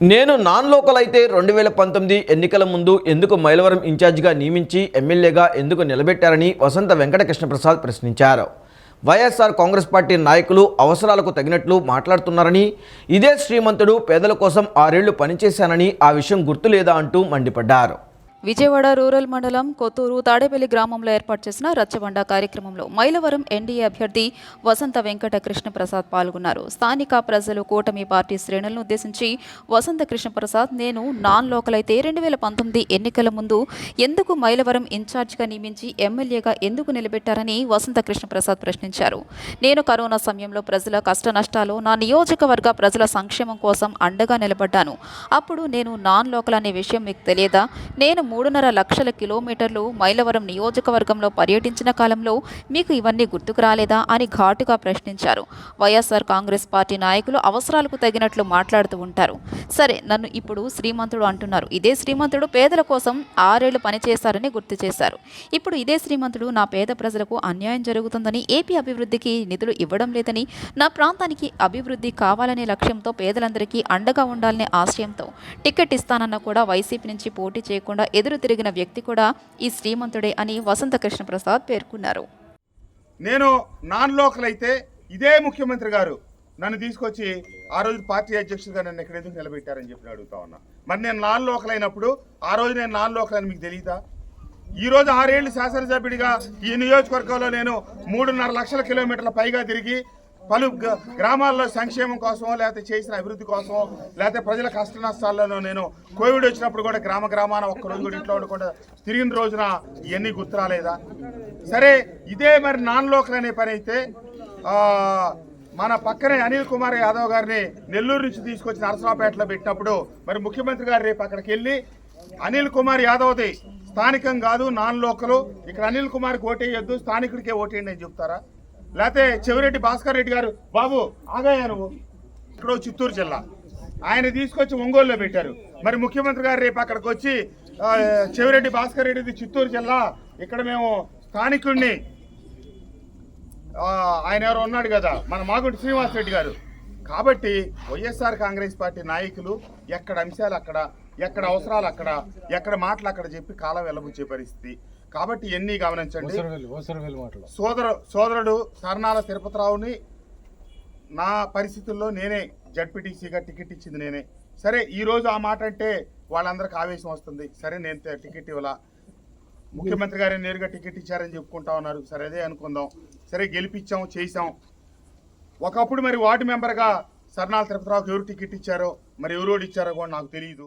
నేను non local అయితే రెండు వేల పంతొమ్మిది ఎన్నికల ముందు ఎందుకు మైలవరం ఇన్ఛార్జిగా నియమించి ఎమ్మెల్యేగా ఎందుకు నిలబెట్టారని వసంత వెంకటకృష్ణప్రసాద్ ప్రశ్నించారు. వైఎస్ఆర్ కాంగ్రెస్ పార్టీ నాయకులు అవసరాలకు తగినట్లు మాట్లాడుతున్నారని ఇదే శ్రీమంతుడు పేదల కోసం ఆరేళ్ళు పనిచేశానని ఆ విషయం గుర్తులేదా అంటూ మండిపడ్డారు. విజయవాడ రూరల్ మండలం కొత్తూరు తాడేపల్లి గ్రామంలో ఏర్పాటు చేసిన రచ్చబండ కార్యక్రమంలో మైలవరం ఎన్డీఏ అభ్యర్థి వసంత వెంకట కృష్ణప్రసాద్ పాల్గొన్నారు. స్థానిక ప్రజలు కూటమి పార్టీ శ్రేణులను ఉద్దేశించి వసంత కృష్ణప్రసాద్ నేను నాన్ లోకల్ అయితే రెండు వేల పంతొమ్మిది ఎన్నికల ముందు ఎందుకు మైలవరం ఇన్ఛార్జిగా నియమించి ఎమ్మెల్యేగా ఎందుకు నిలబెట్టారని వసంత కృష్ణప్రసాద్ ప్రశ్నించారు. నేను కరోనా సమయంలో ప్రజల కష్టనష్టాలు నా నియోజకవర్గ ప్రజల సంక్షేమం కోసం అండగా నిలబడ్డాను. అప్పుడు నేను నాన్ లోకల్ అనే విషయం మీకు తెలియదా? నేను మూడున్నర లక్షల కిలోమీటర్లు మైలవరం నియోజకవర్గంలో పర్యటించిన కాలంలో మీకు ఇవన్నీ గుర్తుకు రాలేదా అని ఘాటుగా ప్రశ్నించారు. వైఎస్ఆర్ కాంగ్రెస్ పార్టీ నాయకులు అవసరాలకు తగినట్లు మాట్లాడుతూ ఉంటారు. సరే నన్ను ఇప్పుడు శ్రీమంతుడు అంటున్నారు. ఇదే శ్రీమంతుడు పేదల కోసం ఆరేళ్ళు పనిచేశారని గుర్తు చేశారు. ఇప్పుడు ఇదే శ్రీమంతుడు నా పేద ప్రజలకు అన్యాయం జరుగుతుందని ఏపీ అభివృద్ధికి నిధులు ఇవ్వడం లేదని నా ప్రాంతానికి అభివృద్ధి కావాలనే లక్ష్యంతో పేదలందరికీ అండగా ఉండాలనే ఆశయంతో టికెట్ ఇస్తానన్న కూడా వైసీపీ నుంచి పోటీ చేయకుండా ఎదురు తిరిగిన వ్యక్తి కూడా ఈ శ్రీమంతుడే అని వసంత కృష్ణప్రసాద్ పేర్కొన్నారు. నేను నాన్ లోకల్ అయితే ఇదే ముఖ్యమంత్రి గారు నన్ను తీసుకొచ్చి ఆ రోజు పార్టీ అధ్యక్షుడిగా నన్ను ఎక్కడ ఎందుకు నిలబెట్టారని చెప్పి అడుగుతా ఉన్నా. మరి నేను నాన్ లోకల్ అయినప్పుడు ఆ రోజు నేను నాన్ లోకల్ అని మీకు తెలియదా ఈ రోజు ఆరేళ్ళు శాసనసభ్యుడిగా ఈ నియోజకవర్గంలో నేను మూడున్నర లక్షల కిలోమీటర్ల పైగా తిరిగి పలు గ్రామాల్లో సంక్షేమం కోసం లేకపోతే చేసిన అభివృద్ధి కోసం లేకపోతే ప్రజల కష్ట నష్టాల్లోనో నేను కోవిడ్ వచ్చినప్పుడు కూడా గ్రామ గ్రామాన ఒక్క రోజు కూడా ఇంట్లో ఉండకుండా తిరిగిన రోజున ఇవన్నీ గుర్తు రాలేదా? సరే ఇదే మరి నాన్ లోకల్ అనే పని అయితే మన పక్కనే అనిల్ కుమార్ యాదవ్ గారిని నెల్లూరు నుంచి తీసుకొచ్చి నరసరావుపేటలో పెట్టినప్పుడు మరి ముఖ్యమంత్రి గారు రేపు అక్కడికి వెళ్ళి అనిల్ కుమార్ యాదవ్ది స్థానికం కాదు నాన్ లోకలు ఇక్కడ అనిల్ కుమార్కి ఓటేయొద్దు స్థానికుడికే ఓటేయండి అని చెప్తారా? లేకపోతే చెవిరెడ్డి భాస్కర్ రెడ్డి గారు బాబు ఆగాయా నువ్వు. ఇక్కడ చిత్తూరు జిల్లా. ఆయన తీసుకొచ్చి ఒంగోలులో పెట్టారు. మరి ముఖ్యమంత్రి గారు రేపు అక్కడికి వచ్చి చెవిరెడ్డి భాస్కర్ రెడ్డిది చిత్తూరు జిల్లా. ఇక్కడ మేము స్థానికుడిని ఆయన ఎవరు ఉన్నాడు కదా మన మాగుంటి శ్రీనివాస్ రెడ్డి గారు. కాబట్టి వైఎస్ఆర్ కాంగ్రెస్ పార్టీ నాయకులు ఎక్కడ అంశాలు అక్కడ ఎక్కడ అవసరాలు అక్కడ ఎక్కడ మాటలు అక్కడ చెప్పి కాలం వెళ్ళబుచ్చే పరిస్థితి. కాబట్టి ఎన్ని గమనించండి? సోదర సోదరుడు సర్నాల తిరుపతిరావుని నా పరిస్థితుల్లో నేనే జడ్పీటీసీగా టికెట్ ఇచ్చింది నేనే. సరే ఈ రోజు ఆ మాట అంటే వాళ్ళందరికి ఆవేశం వస్తుంది. సరే నేను టికెట్ ఇవ్వాల? ముఖ్యమంత్రి గారు నేరుగా టికెట్ ఇచ్చారని చెప్పుకుంటా ఉన్నారు. సరే అదే అనుకుందాం. సరే గెలిపించాం చేసాం ఒకప్పుడు మరి వార్డు మెంబర్గా సర్నాల తిరుపతిరావుకి ఎవరు టికెట్ ఇచ్చారో మరి ఎవరు ఇచ్చారో కూడా నాకు తెలియదు